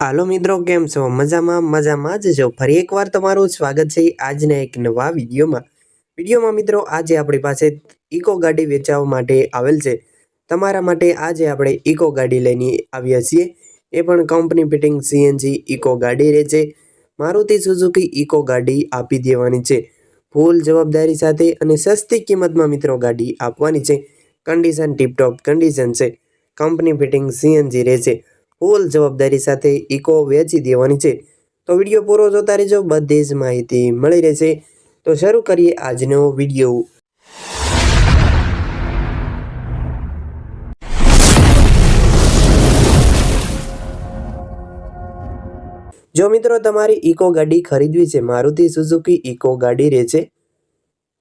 હાલો મિત્રો, કેમ છો? મજામાં મજામાં જ છો? ફરી એકવાર તમારું સ્વાગત છે આજના એક નવા વિડીયોમાં. વિડીયોમાં મિત્રો, આજે આપણી પાસે ઇકો ગાડી વેચાવા માટે આવેલ છે. તમારા માટે આજે આપણે ઇકો ગાડી લઈને આવ્યા છીએ. એ પણ કંપની ફિટિંગ સીએનજી ઇકો ગાડી રહે છે. મારુતિ સુઝુકી ઇકો ગાડી આપી દેવાની છે. ફૂલ જવાબદારી સાથે અને સસ્તી કિંમતમાં મિત્રો ગાડી આપવાની છે. કન્ડિશન ટીપટોપ કન્ડિશન છે. કંપની ફિટિંગ સીએનજી રહે છે. ફૂલ જવાબદારી સાથે ઇકો વેચી દેવાની છે. તો વીડિયો પૂરો જોતા રહેજો, બધી જ માહિતી મળી રહેશે. તો શરૂ કરીએ આજનો વીડિયો. જો મિત્રો તમારી ઇકો ગાડી ખરીદવી છે, મારુતિ સુઝુકી ઇકો ગાડી રહે છે.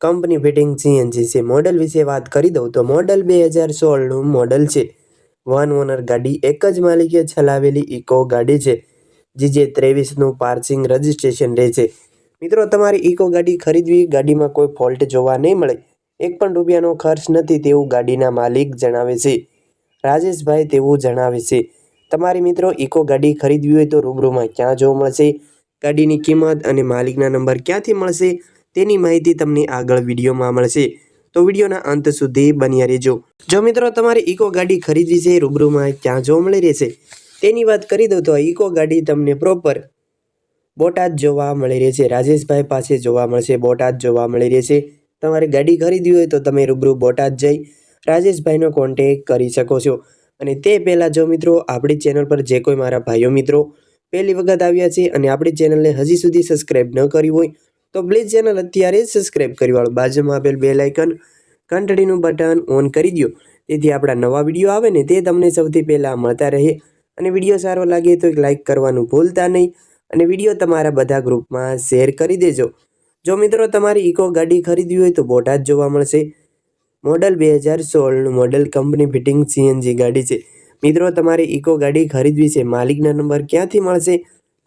કંપની ફિટિંગ સીએનજી છે, મોડલ વિશે વાત કરી દઉં તો મોડલ બે હજાર સોળનું મોડલ છે. વન ઓનર ગાડી એક જ માલિકે ચલાવેલી ઇકો ગાડી છે, જે જે ત્રેવીસનું પાર્સિંગ રજિસ્ટ્રેશન રહે છે. મિત્રો, તમારી ઇકો ગાડી ખરીદવી, ગાડીમાં કોઈ ફોલ્ટ જોવા નહીં મળે. એક પણ રૂપિયાનો ખર્ચ નથી તેવું ગાડીના માલિક જણાવે છે. રાજેશભાઈ તેવું જણાવે છે, તમારી મિત્રો, ઇકો ગાડી ખરીદવી હોય તો રૂબરૂમાં ક્યાં જોવા મળશે? ગાડીની કિંમત અને માલિકના નંબર ક્યાંથી મળશે? તેની માહિતી તમને આગળ વિડીયોમાં મળશે. તો વિડીયોના અંત સુધી બન્યા રહેજો. જો મિત્રો તમારે ઇકો ગાડી ખરીદવી છે, રૂબરૂમાં ક્યાં જોવા મળી રહેશે? તેની વાત કરી દઉં તો ઇકો ગાડી તમને પ્રોપર બોટાદ જોવા મળી રહેશે. રાજેશભાઈ પાસે જોવા મળશે, બોટાદ જોવા મળી રહેશે. તમારે ગાડી ખરીદવી હોય તો તમે રૂબરૂ બોટાદ જઈ રાજેશભાઈનો કોન્ટેક કરી શકો છો. અને તે પહેલાં જો મિત્રો, આપણી ચેનલ પર જે કોઈ મારા ભાઈઓ મિત્રો પહેલી વખત આવ્યા છે અને આપણી ચેનલને હજી સુધી સબસ્ક્રાઈબ ન કરી હોય તો પ્લીઝ ચેનલ અત્યારે જ સબસ્ક્રાઈબ કરી વાળો. બાજુમાં આપેલ બે લાઇકન ઘંટડીનું બટન ઓન કરી દો તેથી આપણા નવા વીડિયો આવે ને તે તમને સૌથી પહેલાં મળતા રહે. અને વીડિયો સારો લાગે તો એક લાઇક કરવાનું ભૂલતા નહીં. અને વીડિયો તમારા બધા ગ્રુપમાં શેર કરી દેજો. જો મિત્રો તમારી ઇકો ગાડી ખરીદવી હોય તો બોટાદ જોવા મળશે. મોડલ બે હજાર સોળનું મોડલ કંપની ફિટિંગ સીએનજી ગાડી છે. મિત્રો તમારે ઇકો ગાડી ખરીદવી છે, માલિકના નંબર ક્યાંથી મળશે?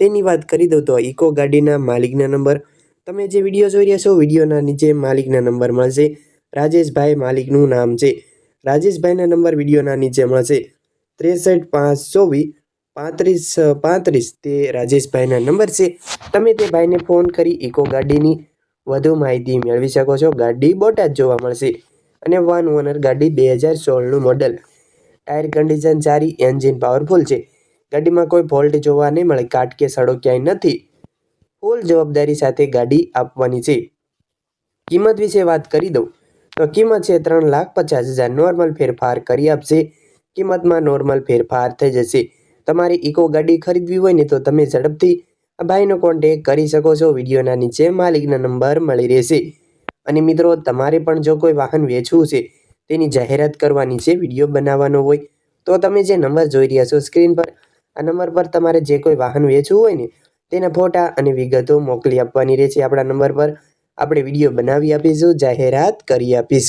તેની વાત કરી દઉં તો ઇકો ગાડીના માલિકના નંબર તમે જે વીડિયો જોઈ રહ્યા છો, વિડીયોના નીચે માલિકના નંબર મળશે. રાજેશભાઈ માલિકનું નામ છે. રાજેશભાઈના નંબર વિડીયોના નીચે મળશે. ત્રેસઠ પાંચ ચોવીસ પાંત્રીસ પાંત્રીસ તે રાજેશભાઈના નંબર છે. તમે તે ભાઈને ફોન કરી ઇકો ગાડીની વધુ માહિતી મેળવી શકો છો. ગાડી બોટાદ જોવા મળશે. અને વન ઓનર ગાડી બે હજાર સોળનું મોડલ ટાયર કન્ડિશન સારી એન્જિન પાવરફુલ છે. ગાડીમાં કોઈ ફોલ્ટ જોવા નહીં મળે. કાટ કે સડો ક્યાંય નથી. ફૂલ જવાબદારી સાથે ગાડી આપવાની છે. કિંમત વિશે વાત કરી દઉં. તો કિંમત છે ત્રણ લાખ પચાસ હજાર. નોર્મલ ફેરફાર કરી આપશે. કિંમતમાં નોર્મલ ફેરફાર થઈ જશે. તમારી ઇકો ગાડી ખરીદવી હોય ને તો તમે ઝડપથી આ ભાઈનો કોન્ટેક કરી શકો છો. વિડીયોના નીચે માલિકના નંબર મળી રહેશે. અને મિત્રો, તમારે પણ જો કોઈ વાહન વેચવું છે, તેની જાહેરાત કરવાની છે, વીડિયો બનાવવાનો હોય, તો તમે જે નંબર જોઈ રહ્યા છો, સ્ક્રીન પર, આ નંબર પર તમારે જે કોઈ વાહન વેચવું હોય ને તેના ફોટા અને વિગતો મોકલી આપવાની રહેશે આપણા નંબર પર. આપણે વીડિયો બનાવી આપીશું. જાહેરાત કરી આપીશું.